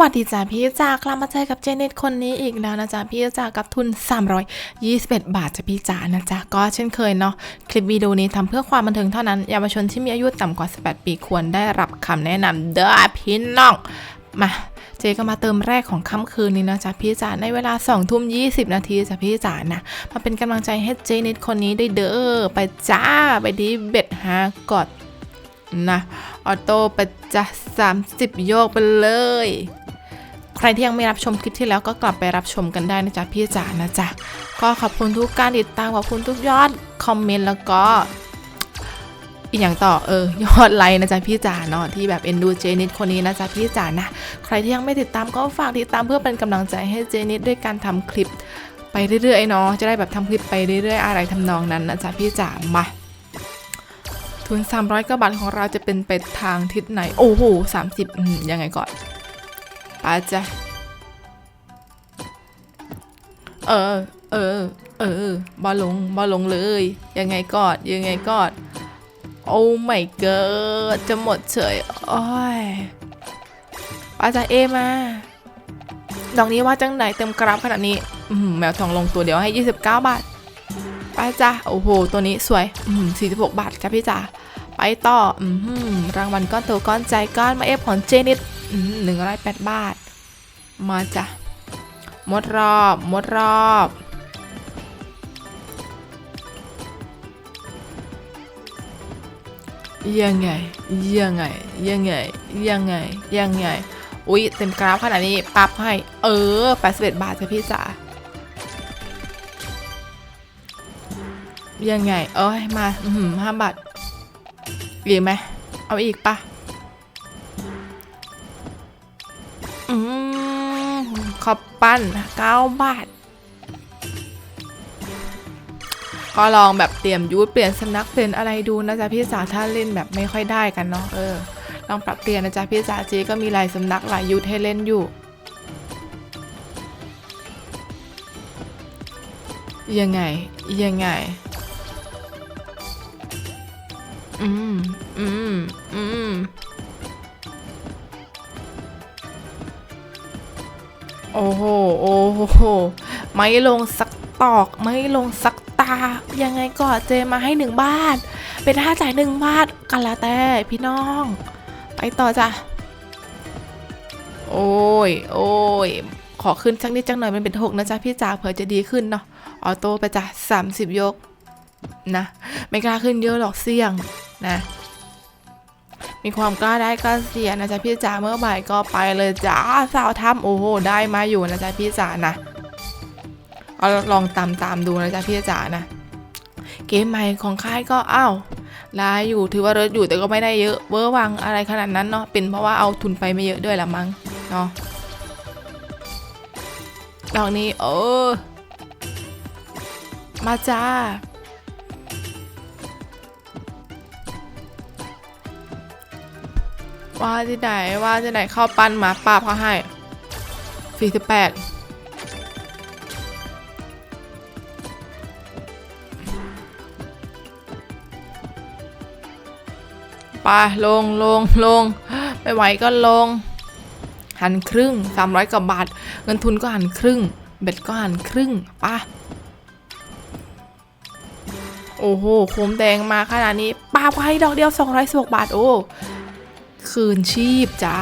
วัสดีจ้าพี่จากลับมาเจอกับเจเน็ตคนนี้อีกแล้วนะจ๊ะพี่จากับทุน 321 บาทจ้ะพี่จ๋านะจ๊ะก็เช่นเคยเนาะคลิปวิดีโอนี้ทำเพื่อความบันเทิงเท่านั้นเยาวชนที่มีอายุต่ำกว่า 18 ปีควรได้รับคำแนะนำเด้อพี่น้องมาเจก็มาเติมแรกของค่ำคืนนี้นะจ๊ะพี่จ๋าในเวลา2ทุ่ม20 นาทีจ้ะพี่จ๋านะมาเป็นกำลังใจให้เจเน็ตคนนี้ได้เด้อไปจ้าไปดีเบ็ดหากอดนะออโต้ไปจะ30 โยกไปเลย ใครที่ยังไม่รับชมคลิปที่แล้วก็กลับไปรับชมกันได้นะจ๊ะพี่จ๋านะจ๊ะก็ขอบคุณทุกการติดตามขอบคุณทุกยอดคอมเมนต์แล้วก็อีกอย่างต่อเออยอดไลค์นะจ๊ะพี่จ๋าเนาะที่แบบเอ็นดูเจนิดคนนี้นะจ๊ะพี่จ๋านะใครที่ยังไม่ติดตามก็ฝากติดตามเพื่อเป็นกำลังใจให้เจนิดด้วยการทำคลิปไปเรื่อยๆเนาะจะได้แบบทำคลิปไปเรื่อยๆ อะไรทำนองนั้นนะจ๊ะพี่จ๋ามาทุน 300กว่าบาทของเราจะเป็นไปทางทิศไหน โอ้โห30 ยังไงก่อน ไปจ้ะเออ เออ เออบอลลงบอลลงเลย ยังไงกอนยังไงกอนโอ้ไม่เกิดจะหมดเฉยโอ้ยปาจ้ะเอมาดอกนี้ว่าจังไหนเต็มกราฟขนาดนี้แมวทองลงตัวเดียวให้ 29 บาท ไปจ้ะโอ้โห ตัวนี้สวยอืม46บาทจ้ะพี่จ๋าไปต่ออืมรางวัลก้อนโตก้อนใจก้อนมาเอฟของเจนิด หนึ่งร้อยแปดบาท มาจ้ะหมดรอบหมดรอบยังไงยังไงยังไงยังไงยังไงอุ๊ยเต็มกราฟขนาดนี้ปรับให้ เออ81บาทจ้ะพี่จ๋ายังไง เอ้ยมาห้าบาทอีกไหมเอาอีกปะ ขอบปั้นเก้าบาท ก็ลองแบบเตรียมยูทเปลี่ยนสำนักเปลี่ยนอะไรดูนะจ๊ะพี่สาวถ้าเล่นแบบไม่ค่อยได้กันเนาะเออลองปรับเปลี่ยนนะจ๊ะพี่สาวเจก็มีหลายสำนักหลายยูทให้เล่นอยู่ยังไง ยังไง อืม อืม อืม โอ้โห โอ้โห ไม่ลงสักตอก ไม่ลงสักตา ยังไงก็เจมาให้หนึ่งบาท เป็นค่าจ่ายหนึ่งบาทกันละแต่พี่น้อง ไปต่อจ้ะ โอ้ย โอ้ย ขอขึ้นสักนิดจังหน่อยมันเป็นหกนะจ๊ะพี่จ๋าเผื่อจะดีขึ้นเนาะ ออโต้ไปจ้ะสามสิบยก นะ ไม่กล้าขึ้นเยอะหรอกเสี่ยงนะ มีความกล้าได้กล้าเสียนะจ๊ะพี่จ๋าเมื่อบ่ายก็ไปเลยจ้าสาวทำโอ้โหได้มาอยู่นะจ๊ะพี่จ๋านะเอาลองตามตามดูนะจ๊ะพี่จ๋านะ เกมใหม่ของค่ายก็อ้าวลายอยู่ถือว่าเลิศอยู่แต่ก็ไม่ได้เยอะเวอร์วังอะไรขนาดนั้นเนาะเป็นเพราะว่าเอาทุนไปไม่เยอะด้วยละมั้งเนาะดอกนี้เออมาจ้า ว่าที่ไหนว่าที่ไหนเข้าปั้นหมาป่าเขาให้สี่สิบแปดไปลงลงลงไม่ไหวก็ลง หันครึ่งสามร้อยกว่าบาท เงินทุนก็หันครึ่ง เบ็ดก็หันครึ่งปะโอ้โหโคมแดงมาขนาดนี้ปาไปดอกเดียว 216 บาท โอ้ คืนชีพจ้า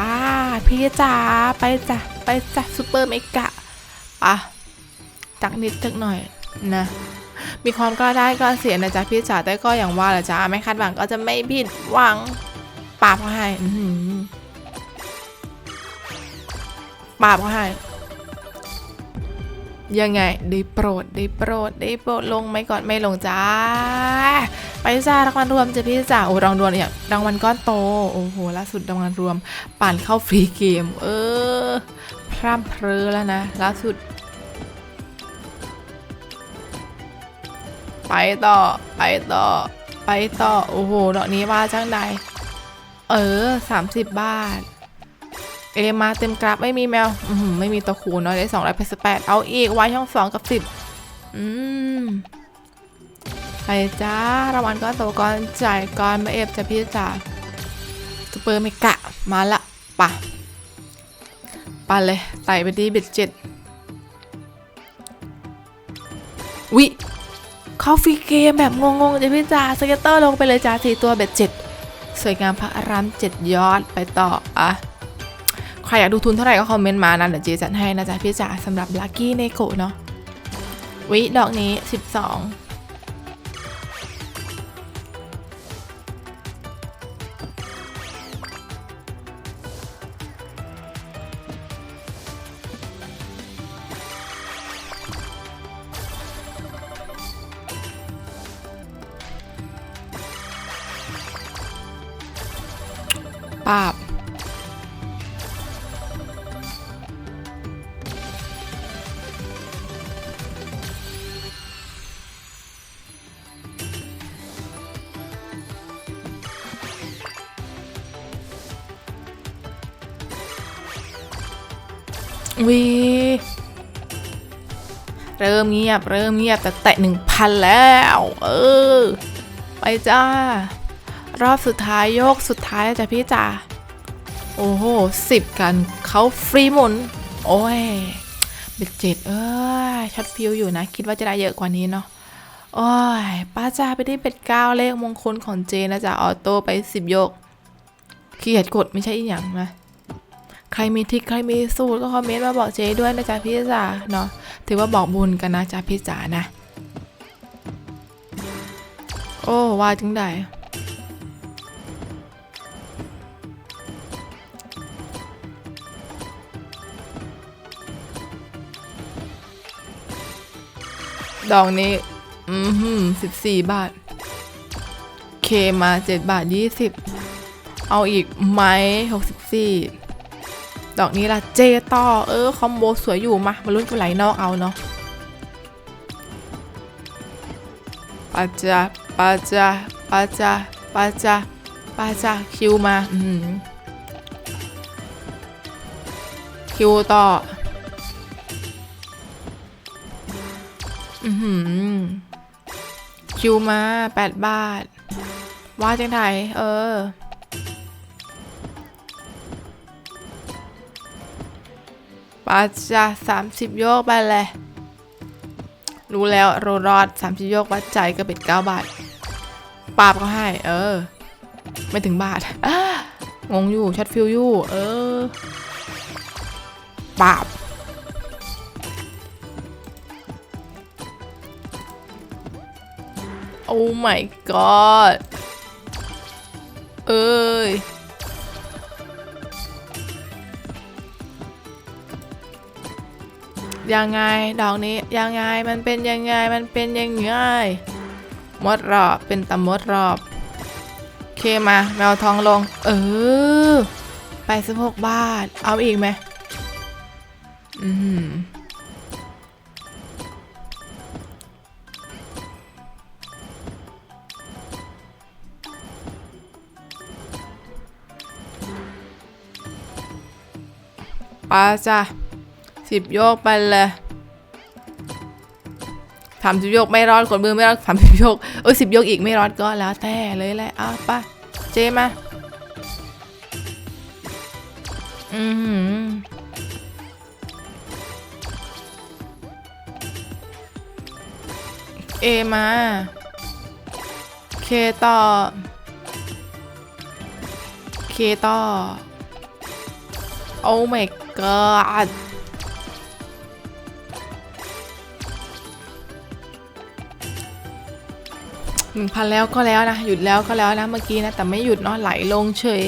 พี่จ๋าไปจ้ะไปจ้ะซูเปอร์เมกะปะจักนิดจักหน่อยนะมีความกล้าได้กล้าเสียนะจ๊ะพี่จ๋าแต่ก็อย่างว่าแหละจ้าไม่คาดหวังก็จะไม่ผิดหวังปาบเขาให้ปาบเขาให้ยังไงได้โปรดได้โปรดได้โปรดลงไหมก่อนไม่ลงจ้า ไปจ้ารางวัลรวมจะพี่จ๋าโอ้รางวัลรวมอย่างรางวัลก้อนโตโอ้โหล่าสุดรางวัลรวมปั่นเข้าฟรีเกม เออ พร่ำเพรอแล้วนะล่าสุด ไปต่อไปต่อ ไปต่อ โอ้โหดอกนี้ว่าจังใด เออ 30 บาท เอมาเต็มกราฟไม่มีแมวอืมไม่มีตัวคูณเนาะได้สองร้อยแปดสิบแปดเอาอีกไว้ช่องสองกับสิบอืม ไปจ้ารางวัลก้อนโตก้อนจ่ายก้อนมาเอฟจะพี่จ๋าซูเปอร์เมกะมาละปะปันเลยไต่ไปดีเบ็ดเจ็ดวิเข้าฟรีเกมแบบงงๆจ้ะพี่จ๋าสเก็ตเตอร์ลงไปเลยจ้าสี่ตัวเบ็ดเจ็ดสวยงามพระอารามเจ็ดยอดไปต่ออะใครอยากดูทุนเท่าไหร่ก็คอมเมนต์มานะเดี๋ยวเจจัดให้นะจ๊ะพี่จ๋าสำหรับลั c กี้เนโกเนาะวิดอกนี้ 12 ปาบวีเริ่มเงียบ เริ่มเงียบแต่แตะหนึ่งพันแล้ว เออ ไปจ้า รอบสุดท้ายโยกสุดท้ายจ้ะพี่จ๋าโอ้โหสิบกันเขาฟรีหมุน โอ้ยเบ็ดเจ็ดเอ้ยช็อตฟิวอยู่นะ คิดว่าจะได้เยอะกว่านี้เนาะโอ้ยป้าจ้าไปที่เป็ดเก้าเลขมงคลของเจนะจ๊ะออโต้ไปสิบโยกขี้เกียจกดไม่ใช่อีกอย่างนะใครมีทริคใครมีสูตรก็คอมเมนต์มาบอกเจด้วยนะจ๊ะพี่จ๋าเนาะถือว่าบอกบุญกันนะจ๊ะพี่จ๋านะ โอ้ว่าจังได้ ดอกนี้ อืมหืมสิบสี่บาท เคมาเจ็ดบาทยี่สิบ เอาอีกไหมหกสิบสี่ ดอกนี้ล่ะ เจต่อ เออ คอมโบสวยอยู่มามาลุ้นกันไหลนอกเอาเนาะปาจาปาจาปาจาปาจาปาจาคิวมา อืมคิวต่อ คิวมาแปดบาท ว่าจังไทยเออ ปาจ้าสามสิบโยกไปเลยรู้แล้วโรรอดสามสิบโยกวัดใจก็เป็นเก้าบาท ปาบก็ให้ เออ ไม่ถึงบาทงงอยู่ชัดฟิลอยู่ เออ ปาบ อ้ my god เอ้ยยังไงดอกนี้ยังไงมันเป็นยังไงมันเป็นยังไงมดรอบเป็นตำมดรอบโอเคมาแมวทองลง เออไปสิบหกบาท เอาอีกไหมอืม จ้ะสิบโยกไปเลยทำสิบโยกไม่รอดคนมือไม่รอดทำสิบโยกเออสิบโยกอีกไม่รอดก็แล้วแต่เลยแหละเอาไปเจมาอือหือเอมาเคต่อเคต่อโอ้ my god หนึ่งพันแล้วก็แล้วนะ หยุดแล้วก็แล้วนะเมื่อกี้นะ แต่ไม่หยุดเนาะไหลลงเฉย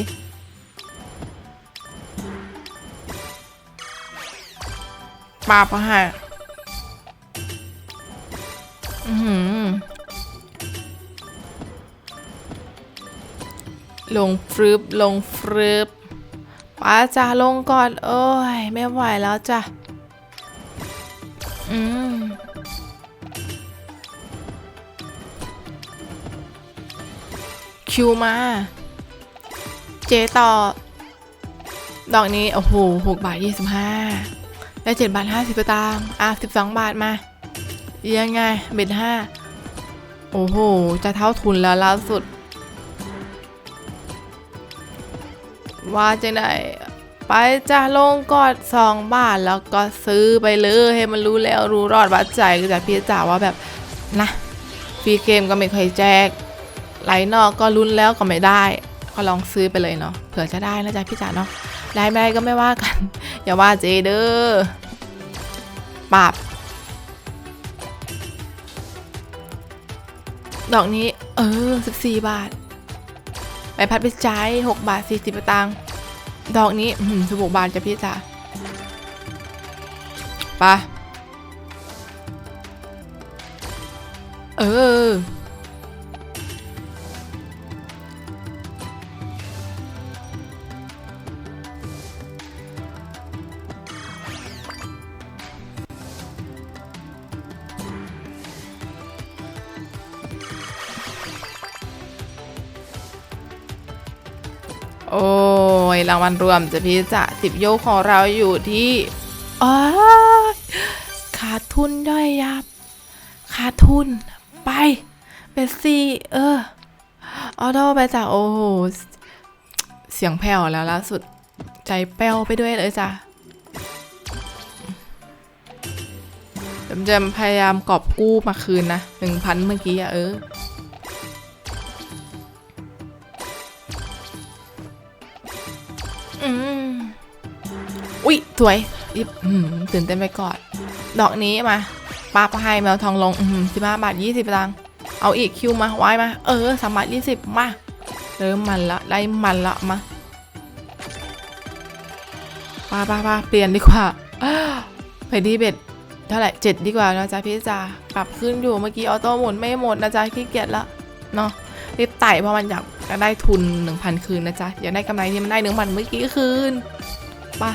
ปาปะฮะอือหือลงฟรึบลงฟรึบ ป้าจ้าลงก่อนโอ้ยไม่ไหวแล้วจ้ะอืมคิวมา เจต่อ ดอกนี้โอ้โหหกบาทยี่สิบห้าได้เจ็ดบาทห้าสิบตางค์อะสิบสองบาทมา ยังไง เบ็ดห้าโอ้โห จะเท่าทุนแล้วล่าสุด ว่าจะได้ไปจ้าลงกอดสองบาทแล้วก็ซื้อไปเลยให้มันรู้แล้วรู้รอดวัดใจก็จะพี่จ๋าว่าแบบนะฟรีเกมก็ไม่เคยแจกไหลนอกก็ลุ้นแล้วก็ไม่ได้ ก็ลองซื้อไปเลยเนาะเผื่อจะได้นะจ๊ะพี่จ๋าเนาะได้ไม่ได้ก็ไม่ว่ากัน อย่าว่าเจเด้อปราบดอกนี้ เออ 14 บาท ไปพัดไปจ่าย6บาท 40สตางค์ ดอกนี้สบหกบานจะพี่จ้าไปะเออ โอ้ยรางวัลรวมจะพี่จะสิบโยกของเราอยู่ที่อ๋อขาดทุนย่อยยับ ขาดทุนไปเป็นสี่เออออโต้ไปจ้ะโอ้โหเสียงแผ่วแล้วล่าสุดใจแป้วไปด้วยเลยจ้ะจำจำพยายามกอบกู้มาคืนนะหนึ่งพันเมื่อกี้อะเออ สวยรีบอืมตื่นเต้นไปก่อน ดอกนี้มาปลาปลาให้แมวทองลงอืมสิบห้าบาทยี่สิบตังค์เอาอีกคิวมาไว้มา เออสามบาทยี่สิบมา เริ่มมันละ ได้มันละมาปลาปลาปลาเปลี่ยนดีกว่าไปดีเบ็ดเท่าไหร่เจ็ดดีกว่านะจ๊ะพี่จ๋าปรับขึ้นอยู่เมื่อกี้ออโต้หมุนไม่หมดนะจ๊ะขี้เกียจละเนาะรีบไต่เพราะมันอยากจะได้ทุน 1,000 คืนนะจ๊ะ อยากได้กำไรที่มันได้หนึ่งพันเมื่อกี้คืนไปะ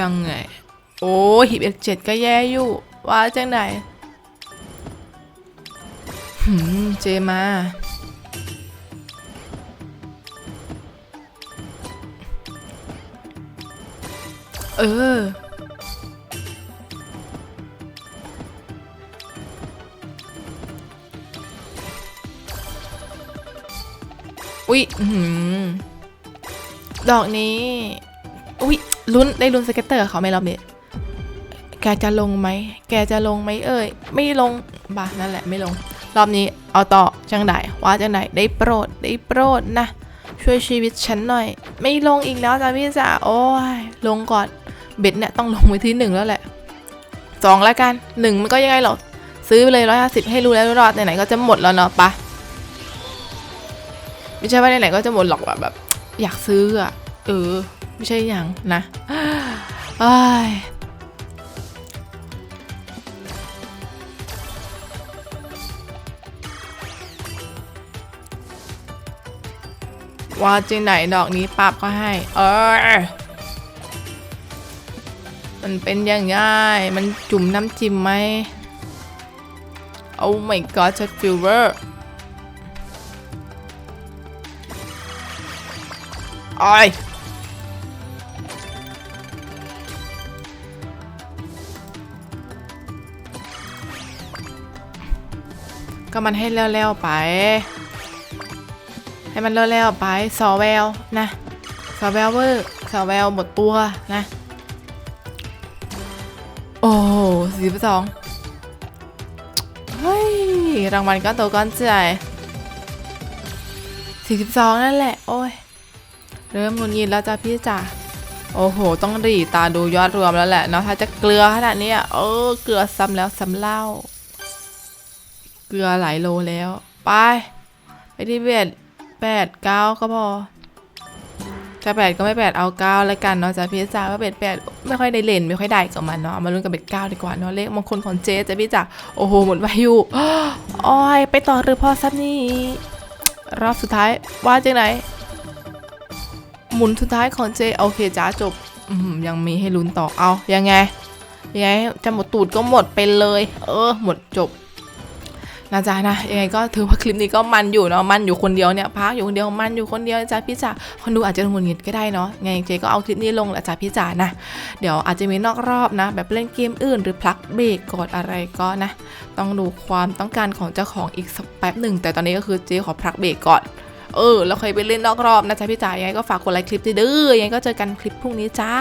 ยังไง โอ้หิบเอ็กเจ็ดก็แย่อยู่ ว่าจังไหนหืม เจมา เออ อุ๊ยหือดอกนี้ ลุ้นได้ลุ้นสเก็ตเตอร์เขาไหมรอบนี้แกจะลงไหม แกจะลงไหมเอ่ย ไม่ลงบ่านั่นแหละไม่ลง รอบนี้เอาต่อจังไดว่าจังไดได้โปรดได้โปรดนะ ช่วยชีวิตฉันหน่อย ไม่ลงอีกแล้วจ้ะพี่จ๋าโอ้ยลงก่อนเบ็ดเนี่ยต้องลงไว้ที่หนึ่งแล้วแหละสองแล้วกันหนึ่งมันก็ยังไงหรอกซื้อไปเลยร้อยห้าสิบให้รู้แล้วรอดไหนๆก็จะหมดแล้วเนาะปะไม่ใช่ว่าไหนๆก็จะหมดหรอกแบบแบบ อยากซื้ออะเออ ไม่ใช่อย่างนะไอ้ายว่าจริงไหนดอกนี้ปับก็ให้ เออ มันเป็นยังไงมันจุ่มน้ำจิ้มไหม Oh my god ชัดฟิลเวอร์โอ้ย ก็มันให้เร็วๆไป ให้มันเร็วๆไปสอแววนะสอแววเวอร์สอแววหมดตัวนะ โอ้สี่สองเฮ้ย รางวัลก้อนโตก้อนใจสี่สิบสองนั่นแหละ โอ้ย เริ่มงุนงิดแล้วจ้ะพี่จ๋าโอ้โห ต้องรีตาดูยอดรวมแล้วแหละเนาะถ้าจะเกลือขนาดนี้เออ เกลือซ้ำแล้วซ้ำเล่า เกลือหลายโลแล้ว ไป ไปที่เบ็ดแปดเก้าก็พอจะแปดก็ไม่แปดเอาเก้าแล้วกันเนาะจ้ะพี่จ๋าว่าเบ็ดแปดไม่ค่อยได้เล่นไม่ค่อยได้กับมันเนาะมาลุ้นกับเบ็ดเก้าดีกว่าเนาะเลขมงคลของเจ๊จ้ะพี่จ๋าโอ้โหหมดวายุอ้อยไปต่อหรือพอซับนี่รอบสุดท้ายว่าจังไหน หมุนสุดท้ายของเจโอเคจ้าจบยังมีให้ลุ้นต่อเอายังไงยังไงจะหมดตูดก็หมดไปเลย เออ หมดจบ นะจ๊ะนะยังไงก็ถือว่าคลิปนี้ก็มันอยู่เนาะมันอยู่คนเดียวเนี่ยพักอยู่คนเดียวมันอยู่คนเดียวนะจ๊ะพี่จ๋าคนดูอาจจะหงุดหงิดก็ได้เนาะไงเจก็เอาคลิปนี้ลงแหละจ้ะพี่จ๋านะเดี๋ยวอาจจะมีนอกรอบนะ แบบเล่นเกมอื่นหรือพลักเบรกกดอะไรก็นะ ต้องดูความต้องการของเจ้าของอีกสักแป๊บหนึ่งแต่ตอนนี้ก็คือเจ๊ขอพลักเบรกก่อนเออแล้วเคยไปเล่นนอกรอบนะจ๊ะพี่จ๋ายังไงก็ฝากกดไลค์คลิปด้วยเด้อยังไงก็เจอกันคลิปพรุ่งนี้จ้า